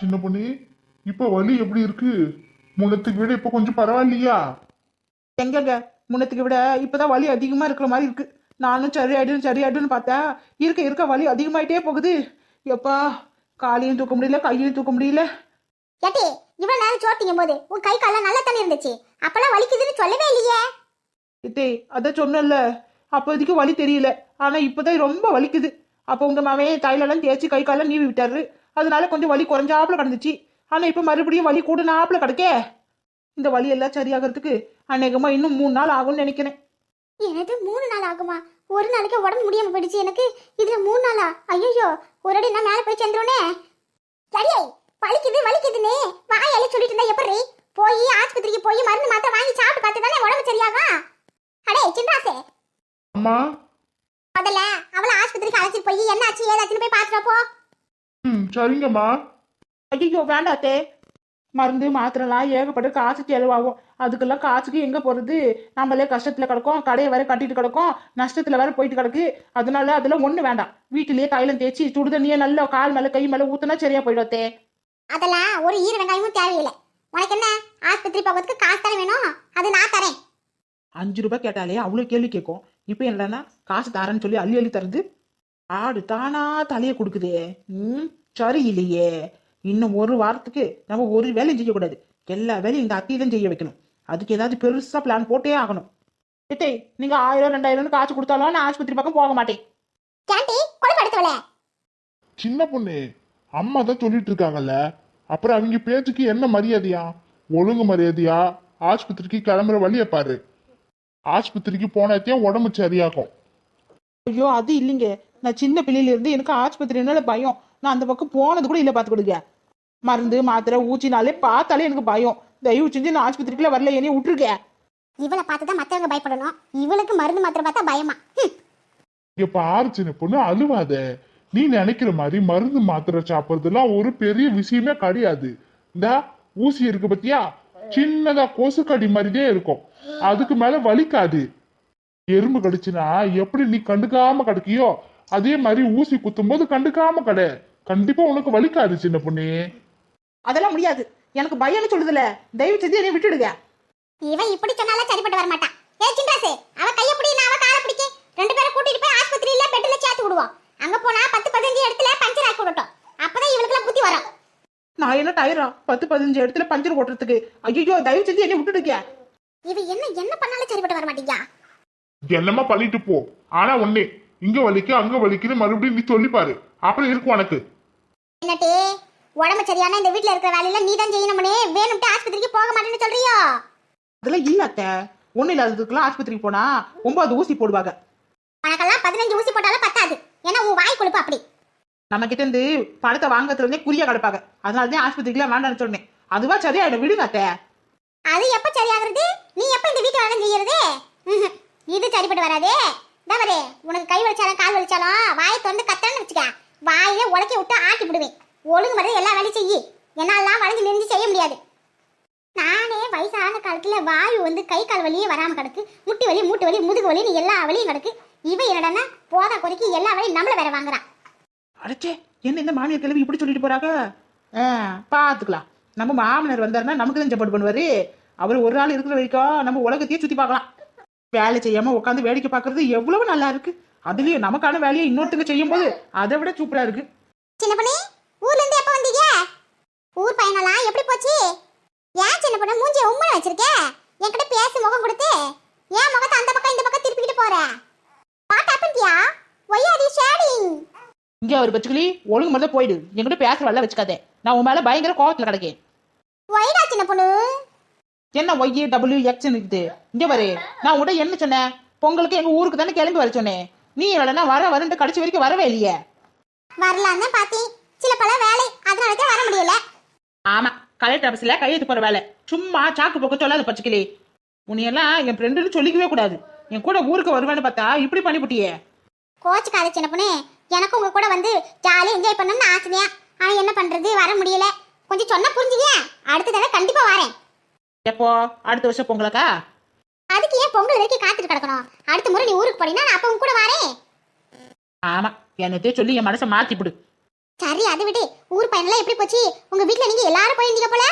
சின்ன பொண்ணு இப்ப வலி எப்படி இருக்கு? முன்னத்துக்கு விட இப்ப கொஞ்சம் பரவாயில்லையா? எங்கங்க? முன்னத்துக்கு விட இப்பதான் வலி அதிகமா இருக்கிற மாதிரி இருக்கு. நானும் சரி ஆயிடும் சரி ஆயிடும்னு பார்த்தேன் இருக்க இருக்க வலி அதிகமாயிட்டே போகுது. எப்பா காலையும் தூக்க முடியல கையையும் தூக்க முடியல. ஏட்டி இவ்வளவு நேரம் சோத்திங்கும் போது உன் கை கால்லாம் நல்லா தானே இருந்துச்சு? அப்பெல்லாம் வலிக்குதுன்னு சொல்லவே இல்லையே. இத்தே அதான் சொன்னேன்ல. அப்போதைக்கு வலி தெரியல. ஆனா இப்பதான் ரொம்ப வலிக்குது. அப்போ உங்க மாவன் தைலெல்லாம் தேய்ச்சி கை காலெல்லாம் நீவி விட்டாரு. அதனால கொஞ்சம் வலி குறைஞ்சாப்புல கிடந்துச்சு. ஆனா இப்ப மறுபடியும் வலி கூடுனாப்புல கிடக்கே. இந்த வலி எல்லாம் சரியாகிறதுக்கு அநேகமா இன்னும் மூணு நாள் ஆகும்னு நினைக்கிறேன். எனது மூணு நாள் ஆகுமா? ஒரு நாளைக்கு உடம்பு முடியாம போயிடுச்சு எனக்கு? இதுல மூணு நாளா? ஐயோ ஒரு அடி நான் மேல போய் சேர்ந்துருனே சரியே வலிக்குது வலிக்குதுன்னு. வாயால சொல்லிட்டு இருந்தா எப்படி போய் ஆஸ்பத்திரிக்கு போய் மருந்து மாத்திரை வாங்கி சாப்பிட்டு பார்த்து தானே உடம்பு சரியாகும்? அடே சின்ராசே அம்மா. முதல்ல அவளை ஆஸ்பத்திரிக்கு அழைச்சிட்டு போய் என்ன ஆச்சு ஏதாச்சுன்னு போய் பார்த்துட்டு போ. ம். சரிங்கம்மா. ஐயோ வேண்டாத்தே. மருந்து மாத்திரைலாம் ஏகப்பட்ட காசு செலவாகும் அதுக்கெல்லாம் காசுக்கு எங்க போறது? நம்மளே கஷ்டத்துல கிடக்கும் கடையை வேற கட்டிட்டு கிடக்கும் நஷ்டத்துல வேற போயிட்டு கிடக்கு. அதனால அதெல்லாம் ஒண்ணு வேண்டாம். வீட்டிலேயே தைலம் தேய்ச்சி சுடுதண்ணியே நல்லா கால் மேல கை மேல ஊத்துனா சரியா போயிடுத்தே அதெல்லாம் ஒரு ஈர வெங்காயமும் தேவையில்லை. உனக்கு என்ன? ஆஸ்பத்திரி போகிறதுக்கு காசு தானே வேணும்? அது நான் தரேன். அஞ்சு ரூபாய் கேட்டாலே அவ்வளோ கேள்வி கேட்கும். இப்போ என்னன்னா காசு தரேன்னு சொல்லி அள்ளி அள்ளி தருது. ஆடு தானா தலையை கொடுக்குதே. ம் சரியில்லையே. இன்னும் ஒரு வாரத்துக்கு நம்ம ஒரு வேலையும் செய்யக்கூடாது. எல்லா வேலையும் இந்த அத்தையை தான் செய்ய வைக்கணும். அதுக்கு ஏதாவது பெருசா பிளான் போட்டே ஆகணும். இட்டே நீங்க ஆயிரம் ரெண்டாயிரம்னு காசு கொடுத்தாலும் நான் ஆஸ்பத்திரி பக்கம் போக மாட்டேன். சின்ன பொண்ணு அம்மா தான் சொல்லிட்டு இருக்காங்கல்ல. அப்புறம் அவங்க பேச்சுக்கு என்ன மரியாதையா? ஒழுங்கு மரியாதையா? ஆஸ்பத்திரிக்கு கிளம்புற வழியை பாரு. ஆஸ்பத்திரிக்கு போனாத்தையும் உடம்பு சரியாகும். ஐயோ அது இல்லைங்க. நான் சின்ன பிள்ளையில இருந்து எனக்கு ஆஸ்பத்திரினால பயம். நான் அந்த பக்கம் போனது கூட இல்லை பார்த்து கொடுங்க. மருந்து மாத்திரை ஊச்சினாலே பார்த்தாலே எனக்கு பயம். தயவு செஞ்சு நான் ஆஸ்பத்திரிக்குள்ள வரல என்னைய விட்டுருக்கேன் இவளை பார்த்து தான் மற்றவங்க பயப்படணும். இவளுக்கு மருந்து மாத்திரை பார்த்தா பயமா. இங்க பாரு சின்ன பொண்ணு அழுவாத. நீ நினைக்கிற மாதிரி மருந்து மாத்திரை சாப்பிட்றதுலாம் ஒரு பெரிய விஷயமே கிடையாது. இந்த ஊசி இருக்கு பத்தியா? சின்னதா கொசு கடி மாதிரியே இருக்கும். அதுக்கு மேல வலிக்காது. எறும்பு கடிச்சுனா எப்படி நீ கண்டுக்காம கிடக்கியோ? அதே மாதிரி ஊசி குத்தும் போது கண்டுக்காம கடை. கண்டிப்பா உனக்கு வலிக்காது சின்ன பொண்ணு. அதெல்லாம் முடியாது. எனக்கு பயம்னு சொல்லுதுல தயவு செஞ்சு என்னை விட்டுடுங்க. இவன் இப்படி சொன்னாலும் சரிப்பட்டு வர மாட்டான் ஏ சின்ராசு அவ கைய பிடி நான் அவ காலை பிடிக்க. ரெண்டு பேரும் கூட்டிட்டு போய் ஆஸ்பத்திரியில பெட்ல சேர்த்து விடுவோம். அங்க போனா பத்து பதினஞ்சு இடத்துல பஞ்சர் ஆக்கி விடட்டும். அப்பதான் இவளுக்குலாம் புத்தி வரும். நான் என்ன டயரா? பத்து பதினஞ்சு இடத்துல பஞ்சர் ஓட்டுறதுக்கு. ஐயோ தயவு செஞ்சு என்னை விட்டுடுங்க. இவ என்ன என்ன பண்ணாலும் சரிப்பட்டு வர மாட்டீங்க என்னமா பண்ணிட்டு போ. ஆனா ஒண்ணே இங்க வலிக்கு அங்க வலிக்குன்னு மறுபடியும் நீ சொல்லி பாரு அப்புறம் இருக்கும் உனக்கு. என்னட்டே உடம்பு சரியான இந்த வீட்ல இருக்கிற வேலையெல்லாம் நீ தான் செய்யணும்னே வேணும்ட்டு ஆஸ்பத்திரிக்கு போக மாட்டேன்னு சொல்றியோ? அதெல்லாம் இல்ல அத்தை. ஒண்ணு இல்லாததுக்கெல்லாம் ஆஸ்பத்திரிக்கு போனா ஒன்பது ஊசி போடுவாங்க. உனக்கெல்லாம் பதினஞ்சு ஊசி போட்டாலும் பத்தாது. ஏன்னா உன் வாய் கொழுப்பு அப்படி. நம்ம கிட்ட இருந்து பணத்தை வாங்கறதுல இருந்தே குறியா கிடப்பாங்க அதனாலதான் ஆஸ்பத்திரிக்குலாம் வேண்டாம்னு சொன்னேன். அதுவா சரியாயிடும். விடுங்க அத்தை. அது எப்ப சரியாகிறது? நீ எப்ப இந்த வீட்டு வேலை செய்யறது. இது சரிப்பட்டு வராதே. தவறு உனக்கு கை வலிச்சாலும் கால் வலிச்சாலும் வாயை திறந்து கத்தன்னு வச்சுக்க. வாயிலே உலக்கி விட்டு ஆட்டி விடுவேன். ஒழுங்கு மாதிரி எல்லா வேலையும் செய்யி. என்னாலாம் வளைஞ்சு நெறிஞ்சு செய்ய முடியாது. நானே வயசான காலத்துல வாயு வந்து கை கால் வலியே வராம கிடக்கு. முட்டி வலி மூட்டு வலி முதுகு வலி எல்லா வலியும் கிடக்கு. இவ என்னடனா போதா குறைக்கு எல்லா வலியும் நம்மள வேற வாங்குறான். அடைச்சே என்ன இந்த மாமியார் கிழவி இப்படி சொல்லிட்டு போறாங்க? ஆ, பாத்துக்கலாம். நம்ம மாமனார் வந்தாருன்னா நமக்கு தான் சப்போர்ட் பண்ணுவாரு. அவர் ஒரு நாள் இருக்கிற வரைக்கும் நம்ம உலகத்தையே சுத்தி பார்க்கலாம். வேலை செய்யாம உட்காந்து வேடிக்கை பார்க்கறது எவ்வளவு நல்லா இருக்கு. அதுலயும் நமக்கான வேலையை இன்னொருத்தங்க செய்யும் போது அதை விட சூப்பரா இருக்கு. சின்ன பொண்ணு ஊர்ல இருந்து எப்ப வந்தீங்க? ஊர் பயணம்லாம் எப்படி போச்சு? ஏன் சின்ன பொண்ணு மூஞ்சி உம்மன வச்சிருக்க? என்கிட்ட பேசி முகம் கொடுத்து ஏன் முகத்தை அந்த பக்கம் இந்த பக்கம் திருப்பிக்கிட்டு போற? வாட் ஹேப்பன்டியா ஒய் ஆர் யூ ஷேடிங் இங்க ஒரு பச்சுக்கிளி ஒழுங்கு முதல்ல போயிடு. என்கிட்ட பேசுற வரல வச்சுக்காதே. நான் உன் மேல பயங்கர கோவத்துல கிடக்கேன். ஒய்டா சின்ன பொண்ணு? என்ன ஒய் டபிள்யூ எக்ஸ் இருக்குது? இங்க பாரு. நான் உட என்ன சொன்னேன்? பொங்கலுக்கு எங்க ஊருக்கு தானே கிளம்பி வர சொன்னேன். நீ இல்லைன்னா வர வரன்ட்டு கடைசி வரைக்கும் வரவே இல்லையே? வரலான்னு பார்த்தேன். சில பல வேலை. அதனால தான் வர முடியல. ஆமா கலெக்டர் ஆபீஸ்ல கையெழுத்து போற வேலை. சும்மா சாக்கு போக்க சொல்லாத பச்சைக்கிளி உன்னையெல்லாம் என் ஃப்ரெண்டுன்னு சொல்லிக்கவே கூடாது. என் கூட ஊருக்கு வருவேன்னு பார்த்தா இப்படி பண்ணிவிட்டியே கோச்சுக்காத சின்ன பொண்ணு. எனக்கு உங்க கூட வந்து ஜாலியாக என்ஜாய் பண்ணணும்னு ஆசையா ஆனா என்ன பண்றது? வர முடியல. கொஞ்சம் சொன்னா புரிஞ்சுக்க அடுத்த தடவை கண்டிப்பா வரேன். எப்போ அடுத்த வருஷம் பொங்கலுக்கா? அதுக்கு ஏன் பொங்கல் வரைக்கும் காத்துட்டு கிடக்கணும்? அடுத்த முறை நீ ஊருக்கு போனீங்கன்னா நான் அப்ப உன் கூட வரேன். ஆமா என்னத்தையும் சொல்லி என் மனசை மாத்தி விடு. சரி அதை விட்டு ஊர் பையனெல்லாம் எப்படி போச்சு? உங்க வீட்ல நீங்க எல்லாரும் போயிருந்தீங்க போல?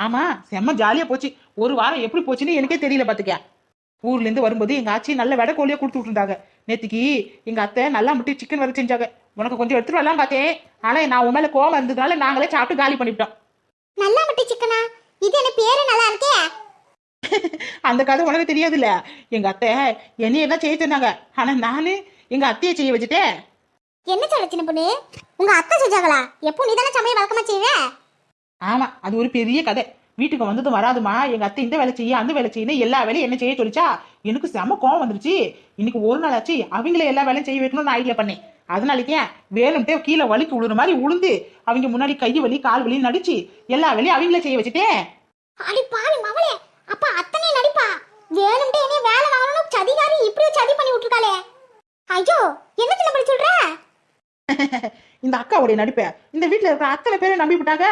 ஆமா செம்ம ஜாலியா போச்சு. ஒரு வாரம் எப்படி போச்சுன்னு எனக்கே தெரியல பாத்துக்க. ஊர்ல இருந்து வரும்போது எங்க ஆச்சி நல்ல வெடை கோழியா கொடுத்து விட்டுருந்தாங்க. நேத்திக்கு எங்க அத்தை நல்லா முட்டி சிக்கன் வரை செஞ்சாங்க. உனக்கு கொஞ்சம் எடுத்துட்டு வரலாம் பார்த்தேன். ஆனா நான் உன் மேல கோவம் இருந்ததுனால நாங்களே சாப்பிட்டு காலி பண்ணிவிட்டோம் நல்லா மட்டி சிக்கனா இது என்ன பேரு நல்லா இருக்கே? அந்த கதை உனக்கு தெரியாதுல்ல? எங்க அத்தை என்னைய தான் செய்ய சொன்னாங்க. ஆனா நானு எங்க அத்தையை செய்ய வச்சுட்டேன். என்ன சொல்ல சின்ன பொண்ணு? உங்க அத்தை செஞ்சாங்களா? எப்போ நீ தானே சமையல் வழக்கமா செய்வ? ஆமா அது ஒரு பெரிய கதை. வீட்டுக்கு வந்ததும் வராதுமா எங்க அத்தை இந்த வேலை செய்ய அந்த வேலை செய்யணும் எல்லா வேலையும் என்ன செய்ய சொல்லிச்சா? எனக்கு செம கோவம் வந்துருச்சு. இன்னைக்கு ஒரு நாள் ஆச்சு அவங்கள எல்லா வேலையும் செய்ய வைக்கணும்னு நான் ஐடியா பண்ணேன். அதனாலக்கே வேணும்ட்டே கீழே வலிக்கு விழுற மாதிரி உளுந்து அவங்க முன்னாடி கை வலி கால் வலி நடிச்சு எல்லா வேலையும் அவங்கள செய்ய வச்சுட்டேன் அடி பாவி மவளே அப்ப அத்தனை நடிப்பா? வேணும்ட்டே என்ன வேலை வாங்கணும் சதிகாரி இப்படியே சதி பண்ணி விட்டுருக்காளே. ஐயோ என்ன சின்ன பண்ணி சொல்ற? இந்த அக்காவுடைய நடிப்பை. இந்த வீட்டுல இருக்கிற அத்தனை பேரும் நம்பி விட்டாங்க.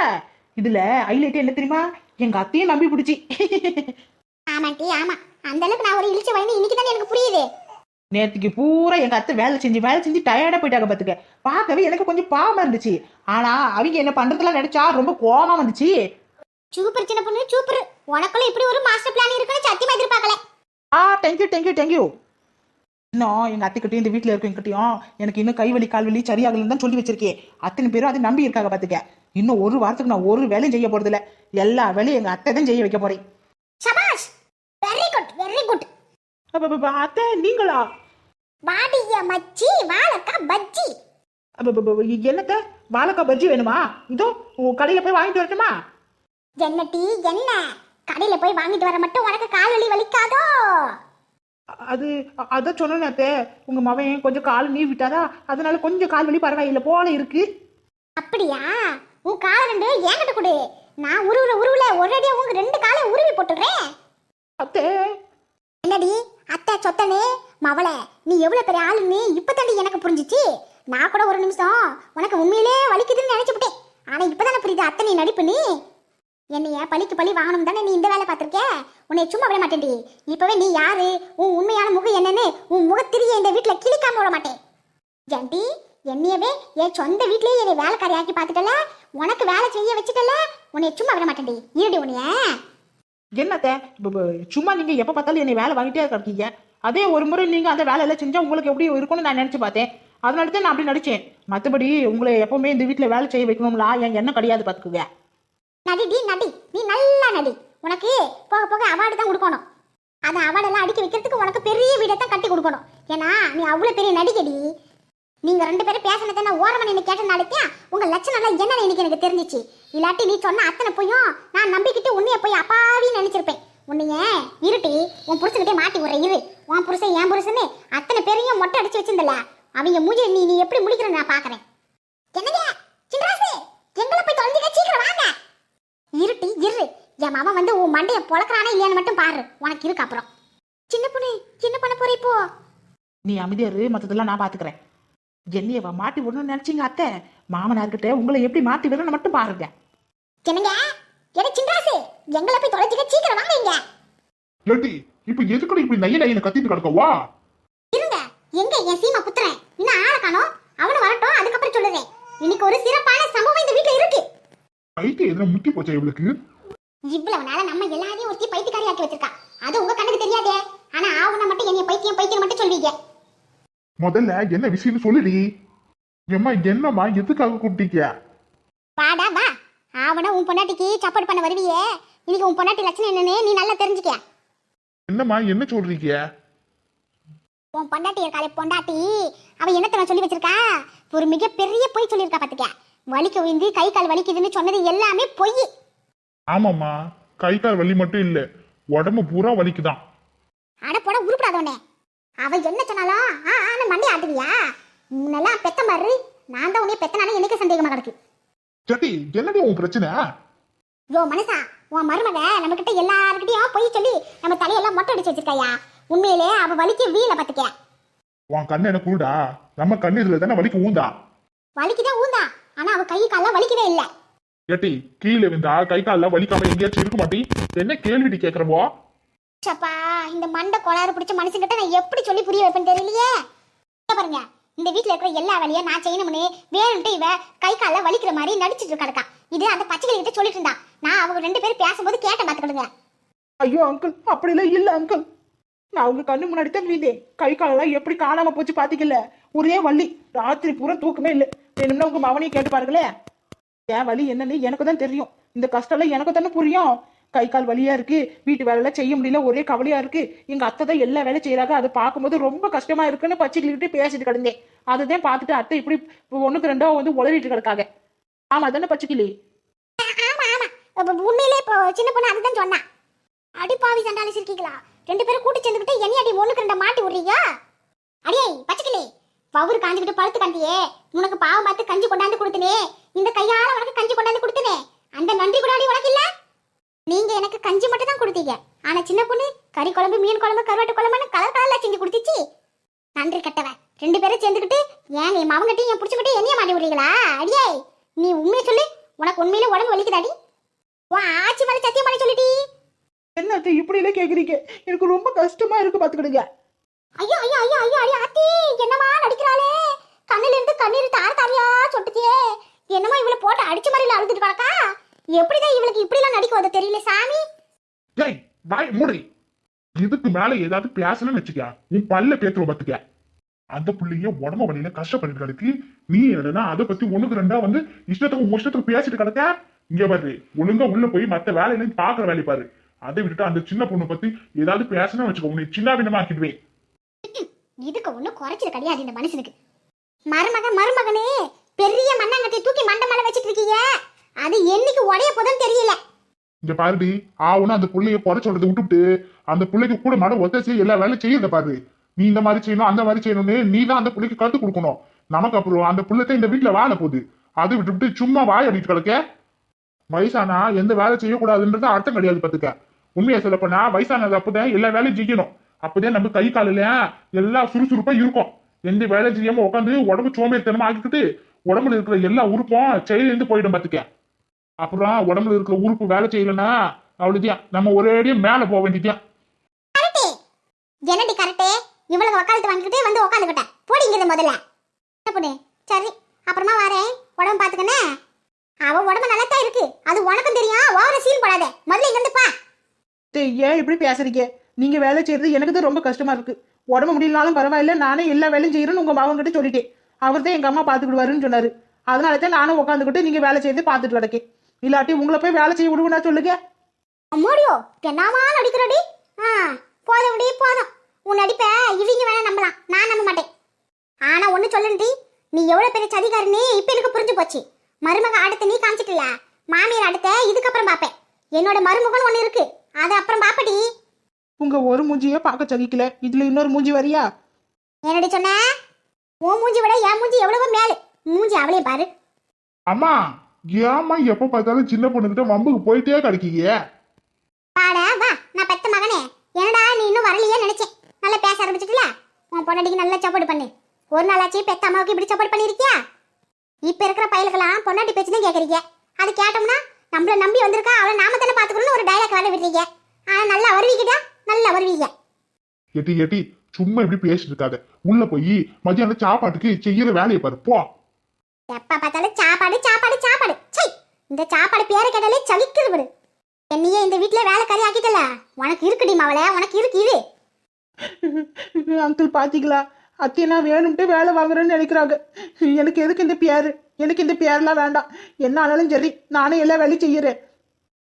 இதுல ஹைலைட் என்ன தெரியுமா? எங்க அத்தையும் நம்பி பிடிச்சி. ஆமாண்டி ஆமா. அந்த அளவுக்கு நான் ஒரு இழிச்ச வயனு இன்னைக்கு தானே எனக்கு புரியுது. நேத்துக்கு பூரா எங்க அத்தை வேலை செஞ்சு வேலை செஞ்சு டயர்டா போயிட்டாங்க பாத்துக்க. பார்க்கவே எனக்கு கொஞ்சம் பாவமா இருந்துச்சு. ஆனா அவங்க என்ன பண்றதுலாம் நினைச்சா ரொம்ப கோவமா வந்துச்சு. சூப்பர் சின்ன பொண்ணு சூப்பர். உனக்குள்ள இப்படி ஒரு மாஸ்டர் பிளான் இருக்குன்னு சத்தியமா எதிர்பார்க்கல. ஆ தேங்க்யூ தேங்க்யூ தேங்க்யூ இன்னும் எங்க அத்தைக்கிட்டையும் இந்த வீட்டுல இருக்கவங்கிட்டையும் எனக்கு இன்னும் கை வலி கால் வலி சரியாகலன்னு தான் சொல்லி வச்சிருக்கேன். அத்தனை பேரும் அதை நம்பி இருக்காங்க பாத்துக்க. இன்னும் ஒரு வாரத்துக்கு நான் ஒரு வேலையும் செய்ய போறது இல்ல எல்லா வேலையும் எங்க அத்தை தான் செய்ய வைக்க போறேன். சபாஷ் வெரி குட் வெரி குட் அத்தை நீங்களா? வாடிய மச்சி வாழக்கா பஜ்ஜி. என்னத்த? வாழைக்காய் பஜ்ஜி வேணுமா? இதோ கடையில போய் வாங்கிட்டு வரட்டுமா? என்ன டீ என்ன? கடையில போய் வாங்கிட்டு வர மட்டும் உனக்கு கால் வலி வலிக்காதோ அது அ- அதான் சொன்னேன் உங்க மவன் கொஞ்சம் கால் நீ விட்டாரா? அதனால கொஞ்சம் கால் வலி பரவாயில்லை போல இருக்கு. அப்படியா? உன் காலை ரெண்டு என்கிட்ட கொடு. நான் உருவுல உருவுல ஒரேடியா உங்க ரெண்டு காலை உருவி போட்டுடுறேன். அத்தை. என்னடி? அத்தை சொத்தனே மவளை நீ எவ்வளோ பெரிய ஆளுன்னு இப்பதாண்டி எனக்கு புரிஞ்சிச்சு. நான் கூட ஒரு நிமிஷம் உனக்கு உண்மையிலே வலிக்குதுன்னு நினச்சிவிட்டேன் ஆனால் இப்போ தானே புரியுது அத்தை நீ நடிப்பு நீ. என்னைய பழிக்கு பழி வாங்கணும் தானே நீ இந்த வேலை பார்த்துருக்க? உன்னை சும்மா விட மாட்டேன்டி. இப்போவே நீ யாரு? உன் உண்மையான முகம் என்னன்னு உன் முகத்திரிய இந்த வீட்டில் கிழிக்காம விட மாட்டேன். ஜண்டி என்னையவே என் சொந்த வீட்லயே என்னை வேலைக்காரி ஆக்கி பார்த்துட்டல? உனக்கு வேலை செய்ய வச்சுட்டல? உன்னை சும்மா விட மாட்டேன்டி. இருடி உன்னைய. என்னத்த? சும்மா நீங்க எப்ப பார்த்தாலும் என்னை வேலை வாங்கிட்டே இருக்கீங்க அதே ஒரு முறை நீங்க அந்த வேலையெல்லாம் செஞ்சா உங்களுக்கு எப்படி இருக்கும்னு நான் நினைச்சு பார்த்தேன். அதனால தான் நான் அப்படி நடிச்சேன். மற்றபடி உங்களை எப்பவுமே இந்த வீட்டுல வேலை செய்ய வைக்கணும்ல என் எண்ணம் கிடையாது பாத்துக்குங்க நடிடி நடி. நீ நல்லா நடி. உனக்கு போக போக அவார்டு தான் கொடுக்கணும். அந்த அவார்டு எல்லாம் அடிக்க வைக்கிறதுக்கு உனக்கு பெரிய வீடை தான் கட்டி கொடுக்கணும். ஏன்னா நீ அவ்வளவு பெரிய நடிகடி நீங்க ரெண்டு பேரும் பேசினதை நான் ஓரமா நின்று கேட்டனாலே உங்க லட்சணம் எல்லாம் என்னன்னு இன்னைக்கு எனக்கு தெரிஞ்சிச்சு. இல்லாட்டி நீ சொன்ன அத்தனை போயும் நான் நம்பிக்கிட்டு உன்னைய போய் அப்பாவி நினைச்சிருப்பேன். உன்னைய இருட்டி உன் புருஷன்கிட்டே மாட்டி விடுற இரு. உன் புருஷன் என் புருஷன்னு அத்தனை பேரையும் மொட்டை அடிச்சு வச்சிருந்தல. அவங்க மூஞ்சி நீ நீ எப்படி முடிக்கிறன்னு நான் பாக்குறேன். என்னங்க? சின்ராசு எங்களை போய் தொலைஞ்சுக்க சீக்கிரம் வாங்க. இருட்டி இரு. என் மாமா வந்து உன் மண்டையை பொழக்கிறானே இல்லையான்னு மட்டும் பாரு. உனக்கு இருக்கு அப்புறம். சின்ன பொண்ணு என்ன பண்ண போற இப்போ? நீ அமைதியாரு மத்ததெல்லாம் நான் பாத்துக்கிறேன். என்னையவ மாட்டி விடணும்னு நினைச்சீங்க அத்தை? மாமனார்கிட்ட உங்களை எப்படி மாட்டி விடணும்னு மட்டும் பாருங்க. என்னங்க? என்ன சின்ராசு? எங்களை போய் தொலைச்சிக்க சீக்கிரம் வாங்க இங்க. லட்டி இப்ப எதுக்குள்ள இப்படி நைய நையன கத்திட்டு கிடக்கவா இருங்க. எங்க என் சீமா புத்துறேன் இன்னும் ஆளை காணோம். அவனு வரட்டும் அதுக்கப்புறம் சொல்லுறேன். இன்னைக்கு ஒரு சிறப்பான சம்பவம் இந்த வீட்டுல இருக்கு. கைக்கு எதுனா முட்டி போச்சா இவளுக்கு? இவ்வளவு நாளா நம்ம எல்லாரையும் ஒருத்தி பைத்தியக்காரி ஆக்கி வச்சிருக்கா. அது உங்க கண்ணுக்கு தெரியாதே. ஆனா ஆவுன மட்டும் என்னைய பைத்தியம் பைத்தியம் மட்டும் சொல்வீங்க முதல்ல என்ன விஷயம்னு சொல்லுடி. ஏம்மா என்னம்மா எதுக்காக கூப்பிட்டீங்க? வாடா வா. ஆவன உன் பொண்டாட்டிக்கு சப்போர்ட் பண்ண வருவியே. இன்னைக்கு உன் பொண்டாட்டி லட்சணம் என்னன்னு நீ நல்லா தெரிஞ்சுக்க. என்னம்மா என்ன சொல்றீங்க? உன் பொண்டாட்டி இருக்காளே பொண்டாட்டி. அவ என்னத்த சொல்லி வச்சிருக்கா? ஒரு மிகப்பெரிய பொய் சொல்லியிருக்கா பாத்துக்க. வலிக்க விழுந்து கை கால் வலிக்குதுன்னு சொன்னது எல்லாமே பொய். ஆமாம்மா. கை கால் வலி மட்டும் இல்ல உடம்பு பூரா வலிக்குதான். அட போட உருப்படாதவனே அவ என்ன சொன்னாலும் ஆ ஆன மண்டை ஆட்டுவியா? முன்னெல்லாம் பெத்த மாதிரி நான் தான் உன்னைய பெத்தனால எனக்கு சந்தேகமா கிடக்கு. சட்டி என்னடி உன் பிரச்சனை? யோ மனுஷா உன் மருமக நம்ம கிட்ட எல்லாருக்கிட்டையும் பொய் சொல்லி நம்ம தலையெல்லாம் மொட்டை அடிச்சு வச்சிருக்காயா? உண்மையிலே அவ வலிக்க வீல பாத்துக்க உன் கண்ணு என்ன கூடா நம்ம கண்ணு இதுல தானே வலிக்கு ஊந்தா? வலிக்குதான் ஊந்தா. ஆனா அவ கை கால்லாம் வலிக்கவே இல்லை. ஏட்டி கீழே விழுந்தா கை கால்லாம் வலிக்காம எங்கேயாச்சும் இருக்க மாட்டி? என்ன கேள்விடி கேக்குறவோ சப்பா இந்த மண்டை கோளாறு பிடிச்ச மனுஷங்கிட்ட நான் எப்படி சொல்லி புரிய வைப்பேன்னு தெரியலையே. பாருங்க இந்த வீட்ல இருக்கிற எல்லா வேலையும் நான் செய்யணும்னு வேணும்ட்டு இவ கை காலில் வலிக்கிற மாதிரி நடிச்சிட்டு கிடக்கா இது அந்த பச்சைகள் கிட்ட சொல்லிட்டு இருந்தா. நான் அவங்க ரெண்டு பேரும் பேசும்போது கேட்ட பார்த்துக்கிடுங்க ஐயோ அங்கிள் அப்படிலாம் இல்ல அங்கிள் நான் அவங்க கண்ணு முன்னாடி தான் வீந்தேன் கை காலெல்லாம் எப்படி காணாம போச்சு பாத்தீங்கல்ல? ஒரே வலி. ராத்திரி பூரா தூக்கமே இல்லை. வேணும்னா உங்க மவனையும் கேட்டு பாருங்களேன். என் வலி என்னன்னு எனக்கு தான் தெரியும். இந்த கஷ்டம்லாம் எனக்கு தானே புரியும். கை கால் வழியா இருக்கு வீட்டு வேலையெல்லாம் செய்ய முடியல ஒரே கவலையா இருக்கு. எங்க அத்தை தான் எல்லா வேலை செய்யறாங்க அதை பார்க்கும்போது ரொம்ப கஷ்டமா இருக்குன்னு பச்சைக்கிட்டு பேசிட்டு கிடந்தேன். அதுதான் பார்த்துட்டு அத்தை இப்படி ஒண்ணுக்கு ரெண்டோ வந்து உளறிட்டு கிடக்காங்க. ஆமா தானே பச்சைக்கிளி? ஆமா ஆமா. உண்மையிலே இப்போ சின்ன பொண்ணு அதுதான் சொன்னா. அடிப்பாவி சண்டாலி சிரிக்கீங்களா ரெண்டு பேரும் கூட்டி சேர்ந்துக்கிட்டு என்னை அடி ஒண்ணுக்கு ரெண்டா மாட்டி விடுறீங்க? அடியே பச்சைக்கிளி. பவுரு காஞ்சுக்கிட்டு பழுத்து கண்டியே உனக்கு பாவம் பார்த்து கஞ்சி கொண்டாந்து கொடுத்தனே. இந்த கையால உனக்கு கஞ்சி கொண்டாந்து கொடுத்தனே அந்த நன்றி கூட அடி உனக்கு இல்ல நீங்க எனக்கு கஞ்சி மட்டும் தான் கொடுத்தீங்க ஆனா சின்ன பொண்ணு கறி குழம்பு மீன் குழம்பு கருவாட்டு குழம்புன்னு கலர் கலர்ல செஞ்சு கொடுத்துச்சு நன்றி கட்டவன். ரெண்டு பேரும் சேர்ந்துக்கிட்டு ஏன் என் மவங்கிட்டையும் என் பிடிச்சிக்கிட்டு என்னைய மாட்டி விடுறீங்களா? அடியே நீ உண்மையை சொல்லு. உனக்கு உண்மையில உடம்பு வலிக்குதாடி உன் ஆச்சி மேல சத்தியம் பண்ணி சொல்லிட்டி என்ன அத்தை இப்படி எல்லாம் கேக்குறீங்க? எனக்கு ரொம்ப கஷ்டமா இருக்கு பாத்துக்கிடுங்க. ஐயோ ஐயோ ஐயோ ஐயோ ஐயோ ஆத்தி என்னமா நடிக்கிறாளே? கண்ணுல இருந்து கண்ணீர் தார் தாரியா சொட்டுச்சே என்னமோ இவளை போட்டு அடிச்ச மாதிரி அழுதுட்டு கிடக்கா? எப்படிதான் இவளுக்கு இப்படி எல்லாம் நடிக்க வந்து தெரியல சாமி? டேய் வாய் மூடி. இதுக்கு மேல ஏதாவது பேசணும்னு வச்சுக்க உன் பல்ல பேத்துருவ பாத்துக்க அந்த புள்ளைய உடம்பு வழியில கஷ்டப்பட்டு கிடக்கு நீ என்னன்னா அதை பத்தி ஒண்ணுக்கு ரெண்டா வந்து இஷ்டத்துக்கு இஷ்டத்துக்கு பேசிட்டு கிடக்க? இங்க பாரு ஒழுங்கா உள்ள போய் மத்த வேலையில பாக்குற வேலையை பாரு. அதை விட்டுட்டு அந்த சின்ன பொண்ணு பத்தி ஏதாவது பேசணும்னு வச்சுக்கோ உன்னை சின்ன பின்னமாக்கிடுவேன் இதுக்கு ஒண்ணும் குறைச்சது கிடையாது இந்த மனுஷனுக்கு. மருமக மருமகனே பெரிய மண்ணாங்கட்டி தூக்கி மண்டை மேல வச்சிட்டு இருக்கீங்க. அது என்னைக்கு உடைய போதும் தெரியல. இங்க பாருடி ஆவுன்னு அந்த புள்ளைய குறை சொல்றதை விட்டுவிட்டு அந்த பிள்ளைக்கு கூட மட ஒத்தாச்சு எல்லா வேலையும் செய்யறத பாரு. நீ இந்த மாதிரி செய்யணும் அந்த மாதிரி செய்யணும்னு நீ தான் அந்த பிள்ளைக்கு கத்து கொடுக்கணும். நமக்கு அப்புறம் அந்த பிள்ளைத்த இந்த வீட்டுல வாழ போகுது. அதை விட்டுவிட்டு சும்மா வாய் அடிட்டு கிடக்க? வயசானா எந்த வேலை செய்யக்கூடாதுன்றது அர்த்தம் கிடையாது பாத்துக்க உண்மையை சொல்லப்போனா வயசானது அப்பதான் எல்லா வேலையும் செய்யணும். அப்பதான் நம்ம கை காலில எல்லாம் சுறுசுறுப்பா இருக்கும். எந்த வேலை செய்யாம உட்காந்து உடம்பு சோம்பேறித்தனமா ஆக்கிக்கிட்டு உடம்புல இருக்கிற எல்லா உறுப்பும் செயலிருந்து போயிடும் பாத்துக்க அப்புறம் உடம்புல இருக்கிற உறுப்பு வேலை செய்யலன்னா அவ்வளவுதான். நம்ம ஒரேடியா மேல போக வேண்டியதுதான். கரெக்டே. என்னடி கரெக்டே? இவளுக்கு வக்காலத்து வாங்கிக்கிட்டு வந்து உட்காந்துக்கிட்டேன் போடிங்கிறது முதல்ல. என்ன பொண்ணு? சரி அப்புறமா வரேன். உடம்பு பாத்துக்கனே அவ உடம்பு நல்லா தான் இருக்கு. அது உனக்கும் தெரியும். ஓவர சீல் போடாத. முதல்ல இங்க இருந்து பா. ஏன் இப்படி பேசுறீங்க? நீங்க வேலை செய்யறது எனக்கு தான் ரொம்ப கஷ்டமா இருக்கு. உடம்பு முடியலனாலும் பரவாயில்ல நானே எல்லா வேலையும் செய்யறேன்னு உங்க மாவன் கிட்ட சொல்லிட்டேன். அவர் தான் எங்க அம்மா பாத்துக்கிடுவாருன்னு சொன்னாரு. அதனால தான் நானும் உட்காந்துக்கிட்டு நீங்க வேலை செய்யறது பாத்துட்டு கிடக்கேன். இல்லாட்டி உங்களை போய் வேலை செய்ய விடுவேனா சொல்லுங்க. அம்மாடியோ என்னமா நடிக்கிறடி ஆ போதும் டி போதும். உன் நடிப்ப இவங்க வேணா நம்பலாம். நான் நம்ப மாட்டேன். ஆனா ஒண்ணு சொல்லுண்டி நீ எவ்வளவு பெரிய சதிகாரனே இப்ப எனக்கு புரிஞ்சு போச்சு. மருமக அடுத்து நீ காமிச்சிட்டல மாமியார் அடுத்த இதுக்கப்புறம் பாப்பேன். என்னோட மருமகன் ஒண்ணு இருக்கு. அது அப்புறம் பாப்படி உங்க ஒரு மூஞ்சியே பார்க்க சகிக்கல. இதுல இன்னொரு மூஞ்சி வரியா? என்னடி சொன்ன? உன் மூஞ்சி விட என் மூஞ்சி எவ்வளவோ மேலு. மூஞ்சி அவளையும் பாரு. அம்மா ஏம்மா எப்ப பார்த்தாலும் சின்ன பொண்ணுகிட்ட வம்புக்கு போயிட்டே கிடைக்கீங்க? பாடா வா. நான் பெத்த மகனே. என்னடா நீ இன்னும் வரலையே நினைச்சேன். நல்லா பேச ஆரம்பிச்சிட்டுல உன் பொண்டாட்டிக்கு நல்லா சாப்பாடு பண்ணு. ஒரு நாளாச்சு பெத்த அம்மாவுக்கு இப்படி சாப்பாடு பண்ணிருக்கியா இப்ப இருக்கிற பயலுக்கெல்லாம் பொண்டாட்டி பேச்சு தான் கேக்குறீங்க. அது கேட்டோம்னா நம்மள நம்பி வந்திருக்கா அவளை நாம தானே பாத்துக்கணும்னு ஒரு டைலாக் வேலை விடுறீங்க. ஆனா நல்லா வருவீங்கடா. நல்லா வருவீங்க. எட்டி எட்டி சும்மா இப்படி பேசிட்டு இருக்காத. உள்ள போய் மத்தியானம் சாப்பாட்டுக்கு செய்யற வேலையை பாரு. போ. எப்ப பார்த்தாலும் சாப்பாடு சாப்பாடு சாப்பாடு. சை இந்த சாப்பாடு பேரை கேட்டாலே சலிக்குது விடு. என்னையே இந்த வீட்டுல வேலைக்காரி ஆக்கிட்டல. உனக்கு இருக்குடி மாவளே உனக்கு இருக்கு இது. அங்கிள் பாத்தீங்களா? அத்தையை நான் வேணும்ட்டு வேலை வாங்குறேன்னு நினைக்கிறாங்க. எனக்கு எதுக்கு இந்த பேரு? எனக்கு இந்த பேர்லாம் வேண்டாம். என்ன ஆனாலும் சரி நானே எல்லா வேலையும் செய்யறேன்.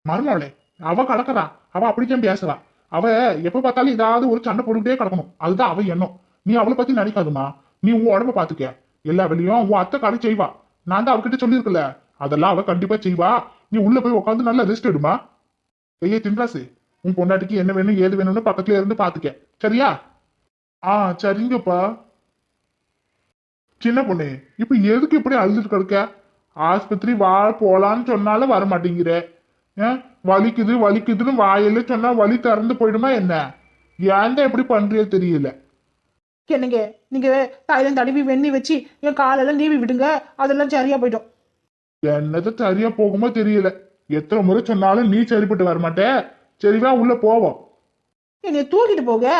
மருமவளே அவ கலக்கறா. அவ அப்படித்தான் பேசுறா. அவ எப்ப பார்த்தாலும் ஏதாவது ஒரு சண்டை போட்டுக்கிட்டே கிடக்கணும். அதுதான் அவ எண்ணம். நீ அவளை பத்தி நினைக்காதுமா நீ உன் உடம்ப பாத்துக்க எல்லா வேலையும் உன் அத்தை கடை செய்வா. நான் தான் அவகிட்ட சொல்லியிருக்கல அதெல்லாம் அவ கண்டிப்பா செய்வா. நீ உள்ள போய் உட்காந்து நல்லா ரெஸ்ட் எடுமா. ஐயே தின்ராசு உன் பொண்டாட்டிக்கு என்ன வேணும் ஏது வேணும்னு பக்கத்துல இருந்து பாத்துக்க. சரியா? ஆ சரிங்கப்பா. சின்ன பொண்ணு இப்ப எதுக்கு இப்படி அழுதுட்டு கிடக்க? ஆஸ்பத்திரி வா போலான்னு சொன்னாலும் வர மாட்டேங்கிற. ஏன் வலிக்குது வலிக்குதுன்னு வாயில சொன்னா வலி திறந்து போயிடுமா என்ன? ஏன் எப்படி பண்றியோ தெரியல. என்னங்க? நீங்க தைலம் தடவி வெண்ணி வச்சு என் காலெல்லாம் நீவி விடுங்க. அதெல்லாம் சரியா போயிடும். என்னது சரியா போகுமோ தெரியல. எத்தனை முறை சொன்னாலும் நீ சரிப்பட்டு வர மாட்டே சரிவா உள்ள போவோம். என்னைய தூக்கிட்டு போக?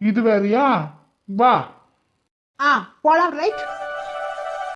இது வேறயா? வா. ஆ போலாம் ரைட்